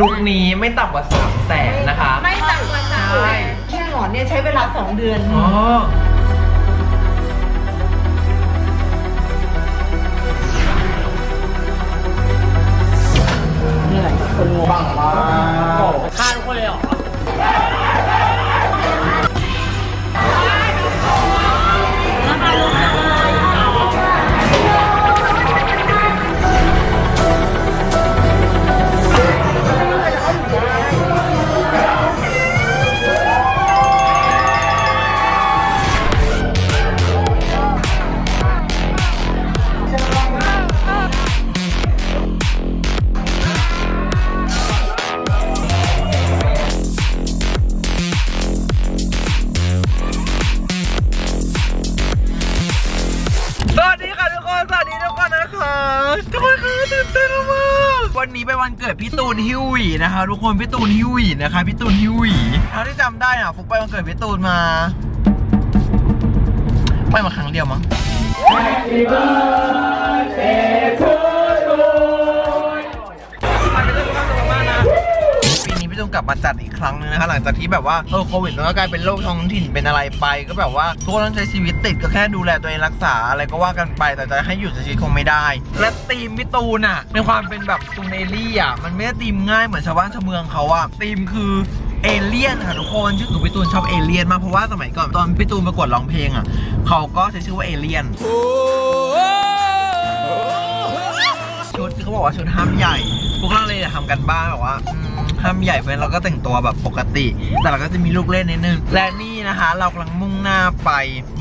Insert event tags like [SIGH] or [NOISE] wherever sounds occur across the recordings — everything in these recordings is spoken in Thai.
ลุคนี้ไม่ต่ำกว่าสามแสนนะคะไม่ต่ำกว่าสามใช่แค่หลอดเนี่ยใช้เวลา2เดือน อ๋อฆ่าทุกคนเลยเหรอ กิดพี่ตูนฮิวหวีนะคะทุกคนพี่ตูนฮิวหวีนะคะพี่ตูนฮิวหวีเท่าที่จำได้อะฟุกไปวันเกิดพี่ตูนมา ไปมาครั้งเดียวมั้งปีนี้ พี่ตูนกลับมาจัดอีกครั้งนึงนะคะหลังจากที่แบบว่าเออโควิดมันก็กลายเป็นโรคท้องถิ่นเป็นอะไรไป ก็แบบว่าทุกคนต้องใช้ชีวิตติดก็แค่ดูแลตัวเองรักษาอะไรก็ว่ากันไปแต่จะให้หยุดช้ชีวิตคงไม่ได้ และธีมพี่ตูนอะในความเป็นแบบตูนเอลี่อะมันไม่ได้ธีมง่ายเหมือนชาวบ้านชาวเมืองเขาอะธีมคือเอเลี่ยนค่ะทุกคนชื่อหนูพี่ตูนชอบเอเลี่ยนมากเพราะว่าสมัยก่อนตอนพี่ตูนประกวดร้องเพลงอะเขาก็ใช้ชื่อว่าเอเลี่ยน ชุดเขาบอกว่าชุดห้ามใหญ่พวกเราเลยทำกันบ้านแบบว่าห้ามใหญ่เพราะฉะนั้นเราก็แต่งตัวแบบปกติ แต่เราก็จะมีลูกเล่นนิดนึง และนี่นะคะ เรากำลังมุ่งหน้าไป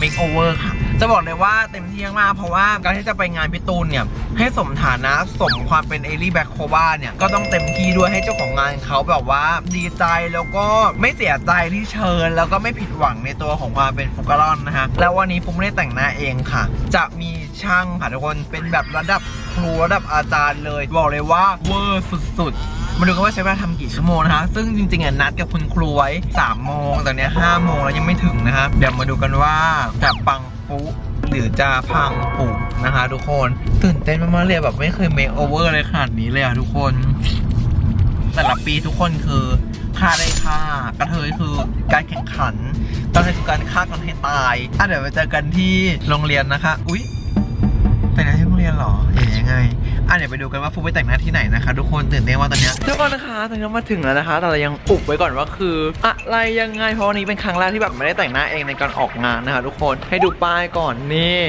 make over ค่ะ จะบอกเลยว่าเต็มที่มากเพราะว่าการที่จะไปงานพี่ตูนเนี่ย ให้สมฐานะสมความเป็นเอลี่แบ็คโควาเนี่ย ก็ต้องเต็มที่ด้วยให้เจ้าของงานเขาแบบว่าดีใจแล้วก็ไม่เสียใจที่เชิญ แล้วก็ไม่ผิดหวังในตัวของความเป็นฟุกกะลอนนะฮะแล้ววันนี้ฟุกไม่ได้แต่งหน้าเองค่ะ จะมีช่างค่ะทุกคนเป็นแบบระดับ ครูระดับอาจารย์เลย บอกเลยว่าเวอร์สุดๆ มาดูกันว่าใช้เวลาทำกี่ชั่วโมงนะคะ ซึ่งจริงๆอะนัดกับคุณครูไว้3โมงแต่เนี้ย5โมงแล้วยังไม่ถึงนะคะเดี๋ยวมาดูกันว่าจะปังปุ๊หรือจะพังปุนะคะทุกคนตื่นเต้นมากๆเลยแบบไม่เคยเมคโอเวอร์เลยขนาดนี้เลยอะทุกคน แต่ละปีทุกคนคือฆ่าได้ฆ่ากระเทยคือการแข่งขันตอนนี้คือการฆ่ากันให้ตายอะเดี๋ยวไปเจอกันที่โรงเรียนนะคะ อุ๊ย เรียนหรอเอ๋ยังไงอะเดี๋ยวไปดูกันว่าฟุกไปแต่งหน้าที่ไหนนะคะ ทุกคนตื่นเต้นว่าตอนเนี้ยทุกคนนะคะตอนนี้มาถึงแล้วนะคะ แต่เรายังอุบไว้ก่อนว่าคือ อะไรยังไงเพราะวันนี้เป็นครั้งแรกที่แบบไม่ได้แต่งหน้าเองในการออกงานนะคะ ทุกคนให้ดูป้ายก่อนนี่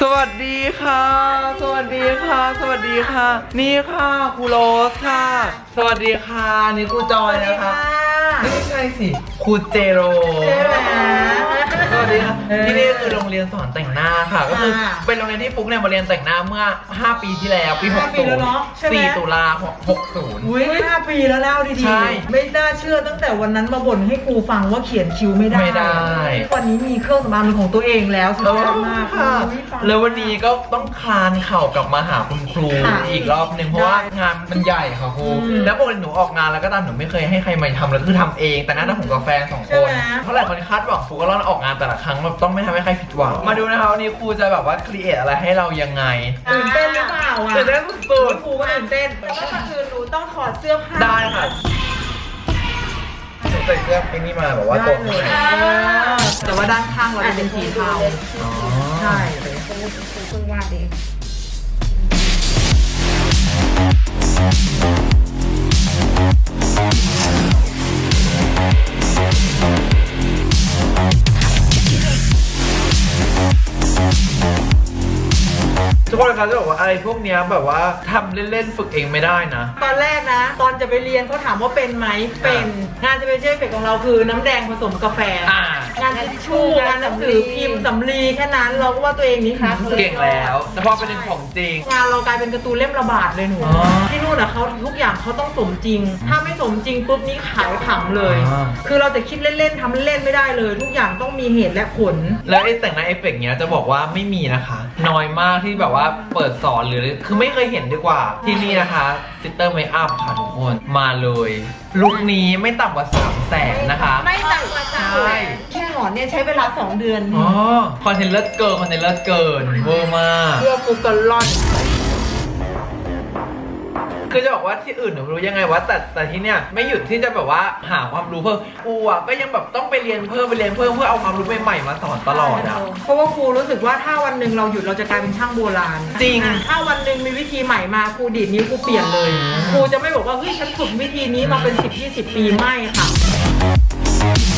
สวัสดีค่ะ สวัสดีค่ะ สวัสดีค่ะ นี่ค่ะครูโรสค่ะ สวัสดีค่ะนี่ครูจอยนะคะ ไม่ใช่สิครูเจโรใช่ไหม สวัสดีค่ะที่นี่คือโรงเรียนสอนแต่งหน้าค่ะ ก็คือค่ะเป็นโรงเรียนที่ฟุกเนี่ยมาเรียนแต่งหน้าเมื่อ 5 ปีที่แล้วปีห้าปีแล้วเนอะใช่ไหม 60 4ตุลา60 อุ้ยห้าปีแล้วแล้วดีใช่ๆ ไม่น่าเชื่อตั้งแต่วันนั้นมาบ่นให้ครูฟังว่าเขียนคิ้วไม่ได้ ไม่ได้ วันนี้มีเครื่องสำอางเป็นของตัวเองแล้วสุดแล้วยอดมากค่ะ อุ๊ยฟัง แล้ววันนี้ก็ต้องคลานเข่ากลับมาหาคุณครูค่ะอีกรอบหนึ่งเพราะว่างานมันใหญ่ค่ะครู อืมแล้วปกติหนูออกงานแล้วก็ตามหนูไม่เคยให้ใครมาทำแล้วคือทำเอง แต่นั่นนะผมกับแฟนสองใช่คนไหมเพราะหลายคนคาดหวังฟุกก็ร้อนออกงานแต่ละครั้งแบบต้องไม่ทำให้ใครผิดหวังมาดูนะคะวันนี้ครูจะแบบว่าครีเอทอะไรให้เรายังไงตื่นเต้นหรือเปล่าอะตื่นเต้นสุดครูก็ตื่นเต้นแต่ว่าก่อนอื่นหนูต้องถอดเสื้อผ้าๆได้ค่ะหนูใส่เสื้อไอ้นี่มาแบบว่าตัวได้เลยแต่ว่าด้านข้างเราจะเป็นสีเทาอ๋อใช่ทุกคน ครับจะบอกว่าอะไรพวกเนี้ยแบบว่าทำเล่นๆฝึกเองไม่ได้นะ ตอนแรกนะ ตอนจะไปเรียนเขาถามว่าเป็นไหมเป็น งานจะเป็นเช่เฟกของเราคือน้ำแดงผสมกาแฟ อ่า งานทิชชู่งานหนังสือพิมพ์สำลีแค่นั้นเราก็ว่าตัวเองนี่ค่ะเก่งแล้ว แต่พอเป็นของจริง งานเรากลายเป็นการ์ตูนเล่มระบาดเลยหนู อ๋อที่นู่นอะเขาทุกอย่างเขาต้องสมจริง ถ้าไม่สมจริงปุ๊บนี้ขายขำเลย อ่า คือเราจะคิดเล่นๆทำเล่นๆไม่ได้เลย ทุกอย่างต้องมีเหตุและผล แล้วไอ้แต่งหน้าเอฟเฟกต์เนี้ยจะบอกว่าไม่มีนะคะ น้อยมากที่แบบว่าเปิดสอนหรือ คือไม่เคยเห็นดีกว่า ที่นี่นะคะซิสเตอร์เมคอัพค่ะทุกคน มาเลย ลุคนี้ไม่ต่ำกว่า3 0 0แสนนะคะไม่ต่ำกว่าสามใช่แค่หอนเนี่ยใช้เวลา 2 เดือน อ๋อคอนเทนต์เลิศเกินคอนเทนต์เลิศเกินเวอร์มาก เพื่อกูกะล่อน คือจะบอกว่าที่อื่นหนูรู้ยังไงวะแต่แต่ที่เนี้ยไม่หยุดที่จะแบบว่าหาความรู้เพิ่มกูอะก็ยังแบบต้องไปเรียนเพิ่มไปเรียนเพิ่มเพื่อเอาความรู้ใหม่ๆมาสอนตลอดอะ เพราะว่าครูรู้สึกว่าถ้าวันหนึ่งเราหยุดเราจะกลายเป็นช่างโบราณจริง อะถ้าวันหนึ่งมีวิธีใหม่มาครูดีดนิ้วครูเปลี่ยนเลยครูจะไม่บอกว่าเฮ้ยฉันฝึกวิธีนี้มาเป็น 10 20 ปีไม่ค่ะ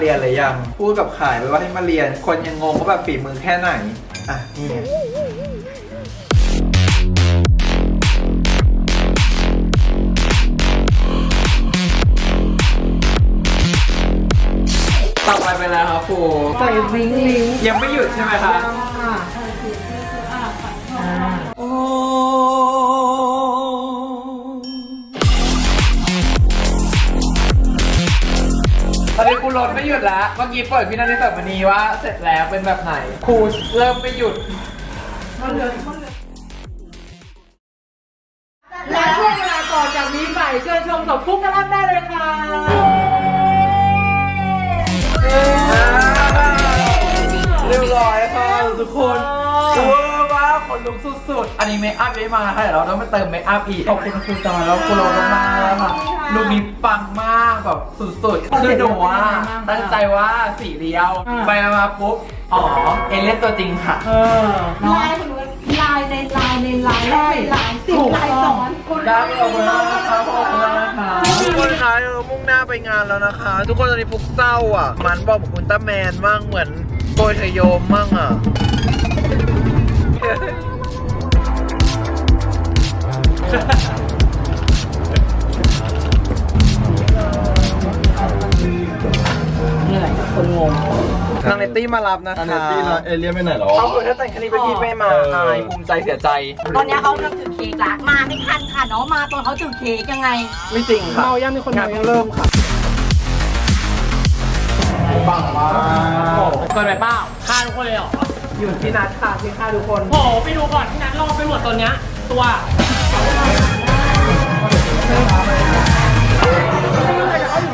เรียนเลยยัง พูดกับขายไปว่าให้มาเรียน คนยังงงว่าแบบฝีมือแค่ไหน อะนี่ไงต่อไปเป็นอะไรครับครูใส่วิงลิงยังไม่หยุดใช่ไหมครับค่ะ ยุดแล้วเมื่อกี้เปิดพี่นันในสัปนีว่าเสร็จแล้วเป็นแบบไหนครูเริ่มไม่หยุดและช่วงเวลาต่อจากนี้ไปเชิญชมกับฟุกกะลันได้เลยค่ะเรียบร้อยค่ะทุกคน เวอร์มากขนลุกสุดๆ อันนี้เมคอัพไม่มาค่ะเดี๋ยวเราต้องมาเติมเมคอัพอีก ขอบคุณครูจอยแล้วครูโรมากๆแล้วค่ะลูกนี้ปังมากแบบสุดๆ คือหนูอะตั้งใจว่าสีเดียว ไปมาปุ๊บ อ๋อ เอเล่นตัวจริงค่ะ เออลายของหนูลายในลายในลายลายลายสิบลายซ้อนได้ขอบคุณมากนะคะขอบคุณมากนะคะทุกคนคะเออมุ่งหน้าไปงานแล้วนะคะ ทุกคนตอนนี้ฟุกเศร้าอะ มันบอกบอกคุณตาแมนมั่งเหมือนโกยเทโยมมั่งอะ เหนื่อยคนงง นางเนตตี้มารับนะคะอันนี้พี่นะเอเลี่ยนไปไหนหรอเอาคือถ้าแต่งคดีเป็นพี่ไม่มาเออ อายภูมิใจเสียใจ ตอนนี้เขากำลังถือเค้กละมาไม่ทันค่ะเนาะมาตอนเขาถือเค้กยังไง ไม่จริงค่ะเมายังมีคนงานเมายังเพิ่งเริ่มค่ะ ปังมากเกินไปเปล่าฆ่าทุกคนเลยเหรอ อยู่ที่นัดค่ะที่ค่าทุกคนโหไปดูก่อนที่นัดลองไปหมดตัวเนี้ยตัววันเ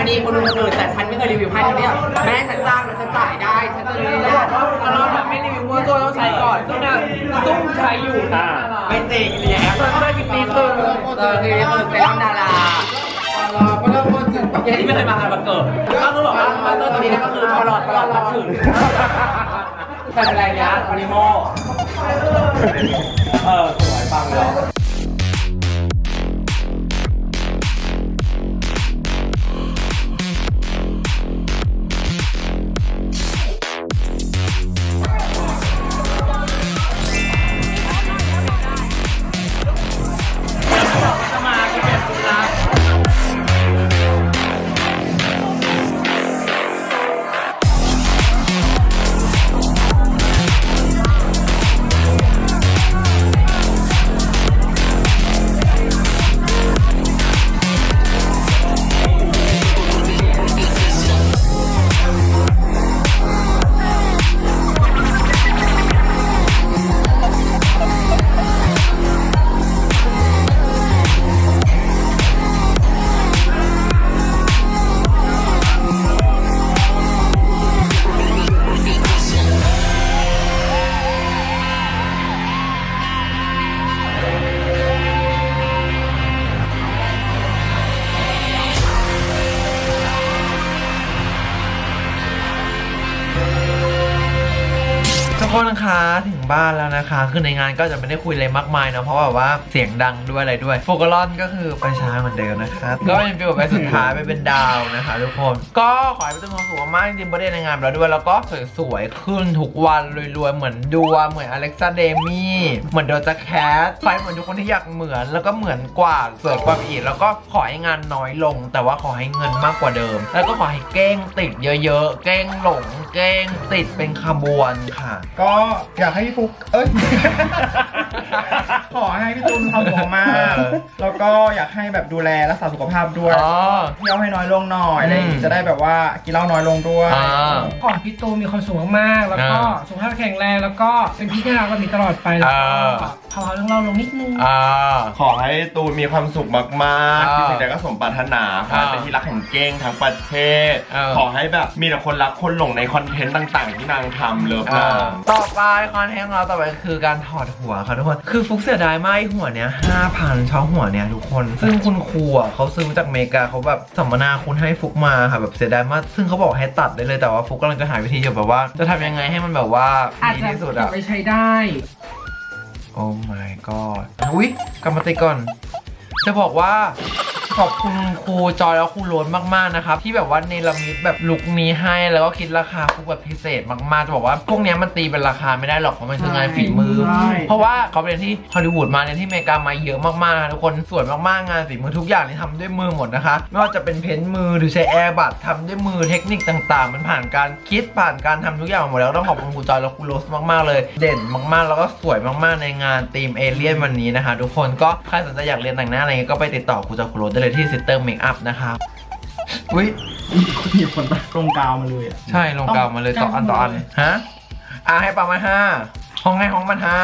อันนี้คนอื่นแต่ฉันไม่เคยรีวิวให้เท่านี้แม่ฉันจ้างฉันจ่ายได้ฉันจะรีวิวได้แล้วเราแบบไม่รีวิวว่าตัวต้องใช้ก่อนซึ่งเนี่ยซุ่มใช้อยู่นะไม่จริงเลยแอปเปิลไม่กินนี่คือเออคือคือเซรั่มดาราก็เริ่มต้นจากอย่างที่ไม่เคยมางานวันเกิดก็คือบอกว่ามาเตอร์ตัวนี้ก็คือปลอดปลอดรับถึงแต่อะไรเงี้ยอนิโมเออสวยปังเลย บ้านแล้ว นะคะ คือในงานก็จะไม่ได้คุยอะไรมากมายนะเพราะแบบว่าเสียงดังด้วยอะไรด้วยโฟกัลอนก็คือไปช้าเหมือนเดิมนะคะก็เป็นฟิลไปสุดท้ายไปเป็นดาวนะคะทุกคน ก็ขอให้เป็นความสุขมากจริงๆประเด็นในงานแล้วด้วยแล้วก็สวยๆขึ้นทุกวันรวยๆเหมือนดัวเหมือนอเล็กซาเดมี่เหมือนโดจาแคทไปเหมือนทุกคนที่อยากเหมือน แล้วก็เหมือนกว่าสวยกว่าอีกแล้วก็ขอให้งานน้อยลง แต่ว่าขอให้เงินมากกว่าเดิม แล้วก็ขอให้เก้งติดเยอะๆเก้งหลงเก้งติดเป็นขบวนค่ะ ก็อยากให้พี่ฟุกเอ้ย Yeah. [LAUGHS] ขอให้พี่ตูนมีความสุขมากเออแล้วก็อยากให้แบบดูแลรักษาสุขภาพด้วย อ๋อ เที่ยวให้น้อยลงหน่อยอะไรอย่างงี้อืม จะได้แบบว่ากินเหล้าน้อยลงด้วย อ่า ขอพี่ตูนมีความสุขมากๆ แล้วก็อ่าสุขภาพแข็งแรงแล้วก็เป็นพี่ที่รักแบบนี้ตลอดไปแล้วก็อ่า ภาวะเรื่องเราลงนิดนึง อ่า ขอให้ตูนมีความสุขมากอ่าๆที่สิ่งใดก็สมปรารถนาขอให้อ่าเป็นที่รักแห่งเก้งทั้งประเทศ เออ ขอให้แบบมีแต่คนรักคนหลงในคอนเทนต์ต่างๆ ที่นางทำเลิฟมากต่อไปคอนเทนต์ของเราต่อไปคือการถอดหัวค่ะทุกคน คือฟุกเสียดายมากไอ้หัวเนี้ยห้าพันช้อหัวเนี้ยทุกคน ซึ่งคุณครูอะเขาซื้อมาจากอเมริกาเขาแบบสัมมนาคุณให้ฟุกมาค่ะแบบเสียดายมาก ซึ่งเขาบอกให้ตัดได้เลยแต่ว่าฟุกกำลังจะหาวิธีอยู่แบบว่า จะทำยังไงให้มันแบบว่าอาจดีจะที่สุดเก็บอะ ไปใช้ได้ โอ้ my god อุ๊ยกลับมาติก่อน จะบอกว่า ขอบคุณครูจอยแล้วครูโรนมากๆนะครับ ที่แบบว่าเนรมิตแบบลุคนี้ให้แล้วก็คิดราคาฟุกแบบพิเศษมากๆ จะบอกว่าพวกเนี้ยมันตีเป็นราคาไม่ได้หรอกเพราะมันคืองานฝีมือ ใช่ เพราะว่าเขาไปเรียนที่ฮอลลีวูดมาเรียนที่อเมริกามาเยอะมากๆนะทุกคนสวยมากๆงานฝีมือทุกอย่างนี่ทำด้วยมือหมดนะคะ ไม่ว่าจะเป็นเพ้นท์มือหรือใช้แอร์บัตทำด้วยมือเทคนิคต่างๆ มันผ่านการคิดผ่านการทำทุกอย่างมาหมดแล้วต้องขอบคุณครูจอยและครูโรสมากๆเลย เด่นมากๆ แล้วก็สวยมากๆในงานทีมเอเลียนวันนี้นะคะ ทุกคนก็ใครสนใจอยากเรียนแต่งหน้าอะไรเงี้ยก็ไปติดต่อครูจอยครูโรสได้เลยที่ซิสเตอร์เมคอัพนะครับอุ้ยมีคนลงกาวมาเลยอะใช่ลงกาวมาเลยต่ออันต่ออันฮะอะให้ปามาห้าห้องให้ห้องมันห้า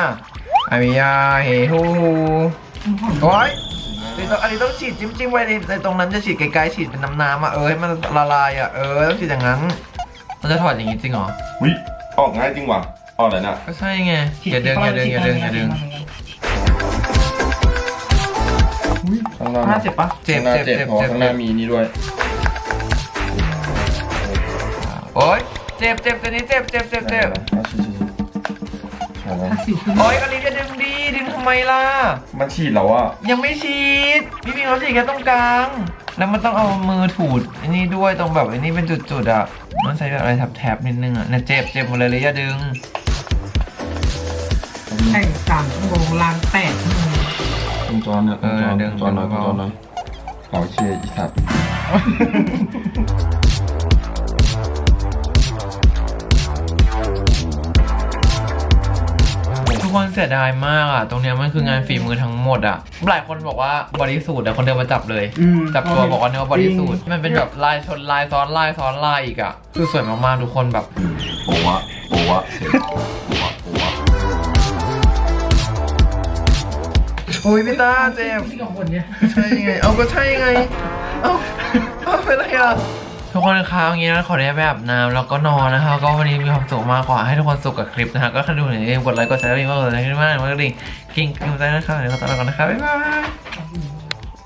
อามิยาเฮฮูโอ้ยอันนี้ต้องอันนี้ต้องฉีดจิ้มจิ้มๆไว้ในในตรงนั้นจะฉีดไกลๆฉีดเป็นน้ำน้ำๆอะเออให้มันละลายอะเออต้องฉีดอย่างนั้นเราจะถอดอย่างนี้จริงเหรอวิออกง่ายจริงว่ะออกเลยนะก็ใช่ไงอย่าดึงอย่าดึงอย่าดึงอย่าดึง ข้างล่างหน้าเจ็บปะเจ็บข้างหน้าเจ็บเจ็บเจ็บเพราะเจ็บข้างหน้ามีนี่ด้วยโอ๊ยเจ็บเจ็บตัวนี้เจ็บเจ็บเจ็บเจ็บถ้าสิวขึ้นโอ๊ยอันนี้จะดึงดีดึงทำไมล่ะ มันฉีดแล้วอะยังไม่ฉีดพี่พิงเขาฉีดแค่ตรงกลาง แล้วมันต้องเอามือถูดอันนี้ด้วยตรงแบบอันนี้เป็นจุดๆอะมันใช้แบบอะไรแถบๆนิดนึงอะเนี่ยเจ็บเจ็บหมดเลยเลยอย่าดึง แข่งสามชั่วโมงลางแตกวง จรเนี่ยเออเดี๋ยววงจรหน่อยวเดี๋วยวงจรหน่อยเอาเชียร์อีสัตว์ทุกคนเสียดายมากอะ ตรงเนี้ยมันคืองานฝีมือทั้งหมดอะ หลายคนบอกว่าบริสูทแต่คนเดินมาจับเลยอืมจับตัวบอกว่าเนื้อบริสูทมันเป็นแบบลายชนลายซ้อนลายซ้อนลายอีกอะ คือสวยมากๆทุกคนแบบโอ้วะโอ้วะเสร็ โอ้ยพี่ตาเจมใช่ไง เอาก็ใช่ไง เอาเอาเป็นไรอะทุกคนครับอย่างนี้นะขอได้แบบน้ำแล้วก็นอนนะครับก็วันนี้มีความสุขมากขอให้ทุกคนสุขกับคลิปนะครับก็ถ้าดูหนึ่งเองกดไลค์กดแชร์ไปมากเลยมากมากดิ่งกิ่งกิ่งใจนะครับเดี๋ยวเราตอนกันนะครับบ๊ายบาย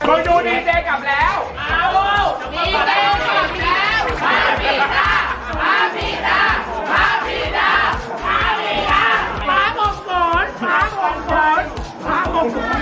คนดูดีเจกลับแล้วเอาดีเจกลับแล้วมาพีตามาพีตามาพีตามาพีตามาหมกฝนมาหมกฝนมาหมกฝน